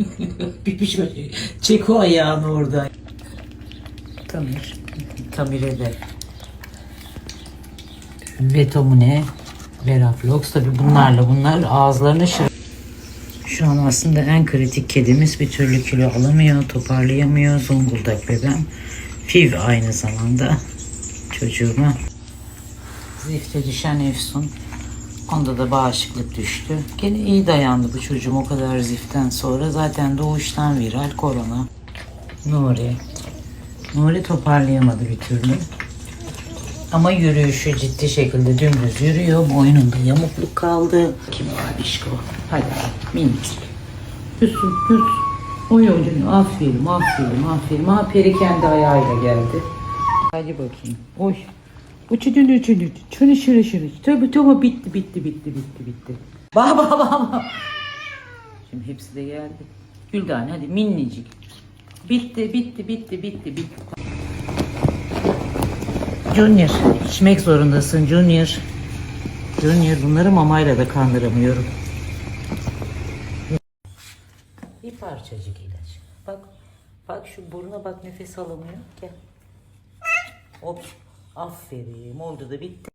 bir şöyle çek o ayağını orada. Tamir. Tamire de. Vetomune, Veraflox tabi bunlarla bunlar ağızlarını şır. Şu an aslında en kritik kedimiz bir türlü kilo alamıyor, toparlayamıyor. Zonguldak bebem. Fiv aynı zamanda çocuğuma. Zifte düşen Efsun. Onda da bağışıklık düştü. Gene iyi dayandı bu çocuğum o kadar ziften sonra. Zaten doğuştan viral korona. Nuri. Nuri toparlayamadı bir türlü. Ama yürüyüşü ciddi şekilde dümdüz yürüyor. Boynunda yamukluk kaldı. Kim var Bişko? Hadi minicik. Yusuf, Yusuf. Oy oy aferin, aferin, aferin. Ha peri kendi ayağıyla geldi. Hadi bakayım. Oy. Uçudun uçudun. Şunu şunu şunu. Tabi tamam bitti bitti bitti bitti bitti. Bak bak bak bak. Şimdi hepsi de geldi. Güldan hadi minicik. Bitti bitti bitti bitti bitti. Junior içmek zorundasın Junior. Junior bunları mamayla da kandıramıyorum. Bir parçacık ilaç. Bak bak şu buruna bak nefes alamıyor. Gel. Hop. Aferin. Oldu da bitti.